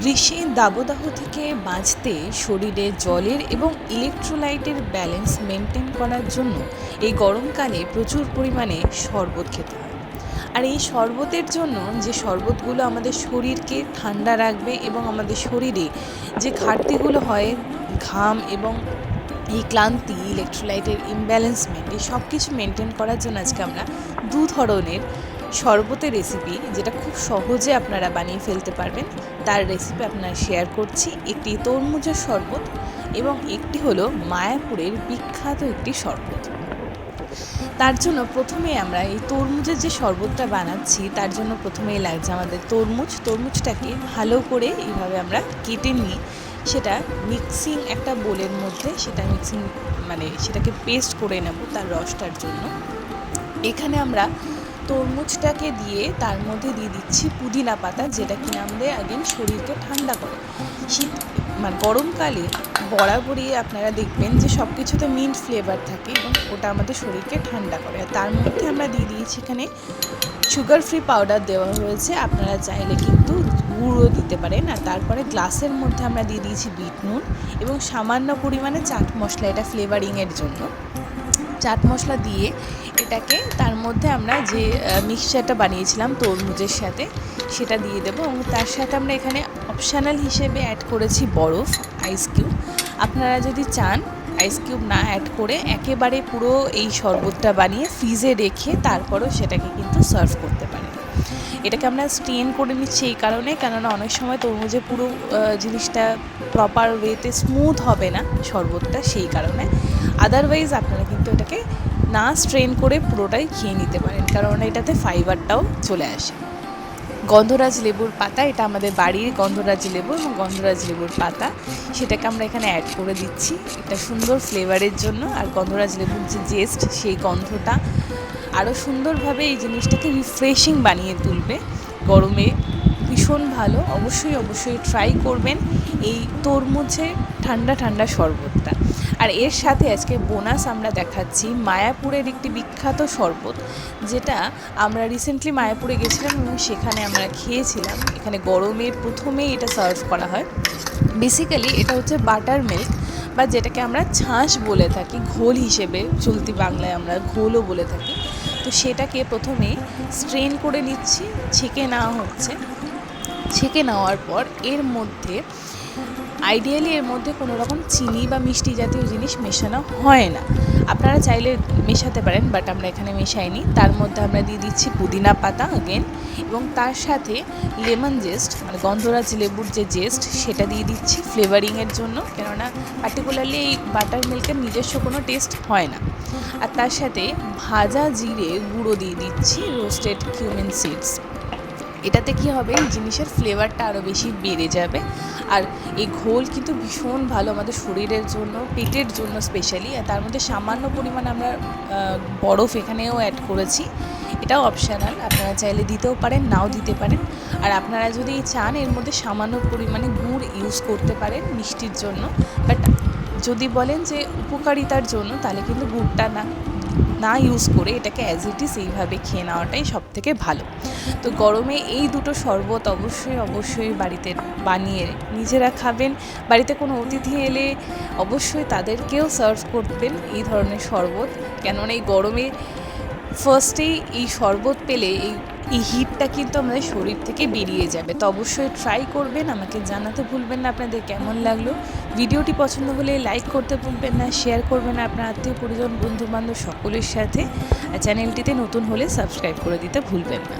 গ্রীষ্মের দাবদাহ থেকে বাঁচতে শরীরে জলের এবং ইলেকট্রোলাইটের ব্যালেন্স মেনটেন করার জন্য এই গরমকালে প্রচুর পরিমাণে শরবত খেতে হয়। আর এই শরবতের জন্য যে শরবতগুলো আমাদের শরীরকে ঠান্ডা রাখবে এবং আমাদের শরীরে যে ঘাটতিগুলো হয়, ঘাম এবং এই ক্লান্তি ইলেকট্রোলাইটের ইমব্যালেন্সমেন্ট এই সব কিছু মেনটেন করার জন্য আজকে আমরা দু ধরনের শরবতের রেসিপি যেটা খুব সহজে আপনারা বানিয়ে ফেলতে পারবেন। তার রেসিপি আপনারা শেয়ার করছি। একটি তরমুজের শরবত এবং একটি হলো মায়াপুরের বিখ্যাত একটি শরবত। তার জন্য প্রথমে আমরা এই তরমুজের যে শরবতটা বানাচ্ছি, তার জন্য প্রথমেই লাগছে আমাদের তরমুজ। তরমুজটাকে ভালো করে এইভাবে আমরা কেটে নিয়ে সেটা মিক্সিং একটা বোলের মধ্যে সেটা মিক্সিং মানে সেটাকে পেস্ট করে নেব তার রসটার জন্য। এখানে আমরা তরমুজটাকে দিয়ে তার মধ্যে দিয়ে দিচ্ছি পুদিনা পাতা, যেটা কিনা আমাদের আগেন শরীরকে ঠান্ডা করে। শীত মানে গরমকালে বরাবরই আপনারা দেখবেন যে সব কিছুতে মিন্ট ফ্লেভার থাকে এবং ওটা আমাদের শরীরকে ঠান্ডা করে। তার মধ্যে আমরা দিয়ে দিয়েছি এখানে সুগার ফ্রি পাউডার দেওয়া হয়েছে। আপনারা চাইলে কিন্তু গুঁড়ো দিতে পারেন। আর তারপরে গ্লাসের মধ্যে আমরা দিয়ে দিয়েছি বিট নুন এবং সামান্য পরিমাণে চাট মশলা, এটা ফ্লেভারিংয়ের জন্য। চাট মশলা দিয়ে এটাকে তার মধ্যে আমরা যে মিক্সচারটা বানিয়েছিলাম তরমুজের সাথে, সেটা দিয়ে দেবো এবং তার সাথে আমরা এখানে অপশানাল হিসেবে অ্যাড করেছি বরফ আইস কিউব আপনারা যদি চান আইস কিউব না অ্যাড করে একেবারে পুরো এই শরবতটা বানিয়ে ফ্রিজে রেখে তারপরও সেটাকে কিন্তু সার্ভ করতে পারেন। এটাকে আমরা স্টেন করে নিচ্ছি এই কারণে, কেননা অনেক সময় তরমুজে পুরো জিনিসটা প্রপার ওয়েতে স্মুথ হবে না শরবতটা, সেই কারণে। আদারওয়াইজ আপনারা এটাকে না স্ট্রেন করে পুরোটাই খেয়ে নিতে পারেন। কারণ এটাতে ফাইবারটাও চলে আসে। গন্ধরাজ লেবুর পাতা, এটা আমাদের বাড়ির গন্ধরাজ লেবু এবং গন্ধরাজ লেবুর পাতা। সেটাকে আমরা এখানে অ্যাড করে দিচ্ছি। এটা সুন্দর ফ্লেভারের জন্য আর গন্ধরাজ লেবুর যে জেস্ট সেই গন্ধটা আরও সুন্দরভাবে এই জিনিসটাকে রিফ্রেশিং বানিয়ে তুলবে। গরমে ভীষণ ভালো। অবশ্যই অবশ্যই ট্রাই করবেন এই তরমুজে ঠান্ডা ঠান্ডা শরবতটা। আর এর সাথে আজকে বোনাস আমরা দেখাচ্ছি মায়াপুরের একটি বিখ্যাত শরবত, যেটা আমরা রিসেন্টলি মায়াপুরে গেছিলাম এবং সেখানে আমরা খেয়েছিলাম। এখানে গরমের প্রথমেই এটা সার্ভ করা হয়। বেসিক্যালি এটা হচ্ছে বাটার মিল্ক বা যেটাকে আমরা ছাঁচ বলে থাকি, ঘোল হিসেবে চলতি বাংলায় আমরা ঘোলও বলে থাকি। তো সেটাকে প্রথমে স্ট্রেন করে নিচ্ছি, ছেঁকে নেওয়া হচ্ছে। ছেঁকে নেওয়ার পর এর মধ্যে আইডিয়ালি এর মধ্যে কোনো রকম চিনি বা মিষ্টি জাতীয় জিনিস মেশানো হয় না। আপনারা চাইলে মেশাতে পারেন বাট আমরা এখানে মেশাইনি। তার মধ্যে আমরা দিয়ে দিচ্ছি পুদিনা পাতা আগেন এবং তার সাথে লেমন জেস্ট মানে গন্ধরাজ লেবুর যে জেস্ট সেটা দিয়ে দিচ্ছি ফ্লেভারিংয়ের জন্য। কেননা পার্টিকুলারলি এই বাটার মিল্কের নিজস্ব কোনো টেস্ট হয় না। আর তার সাথে ভাজা জিরে গুঁড়ো দিয়ে দিচ্ছি রোস্টেড কিউমিন সিডস এটাতে কি হবে? জিনিসের ফ্লেভারটা আরও বেশি বেড়ে যাবে। আর এই ঘোল কিন্তু ভীষণ ভালো আমাদের শরীরের জন্য, পেটের জন্য স্পেশালি আর তার মধ্যে সামান্য পরিমাণ আমরা বরফ এখানেও অ্যাড করেছি। এটাও অপশানাল আপনারা চাইলে দিতেও পারেন, নাও দিতে পারেন। আর আপনারা যদি চান, এর মধ্যে সামান্য পরিমাণে গুড় ইউজ করতে পারেন মিষ্টির জন্য। বাট যদি বলেন যে উপকারিতার জন্য, তাহলে কিন্তু গুড়টা না। না ইউজ করে এটাকে অ্যাজ ইট ইজ এইভাবে খেয়ে নেওয়াটাই সব থেকে ভালো। তো গরমে এই দুটো শরবত অবশ্যই অবশ্যই বাড়িতে বানিয়ে নিজেরা খাবেন। বাড়িতে কোনো অতিথি এলে অবশ্যই তাদেরকেও সার্ভ করবেন এই ধরনের শরবত। কেননা এই গরমে ফার্স্টেই এই শরবত পেলে এই এই হিটটা কিন্তু আমাদের শরীর থেকে বেরিয়ে যাবে। তো অবশ্যই ট্রাই করবেন, আমাকে জানাতে ভুলবেন না আপনাদের কেমন লাগল। ভিডিওটি পছন্দ হলে লাইক করতে ভুলবেন না শেয়ার করবেন আপনার আত্মীয় পরিজন, বন্ধুবান্ধব সকলের সাথে। আর চ্যানেলটিতে নতুন হলে সাবস্ক্রাইব করে দিতে ভুলবেন না।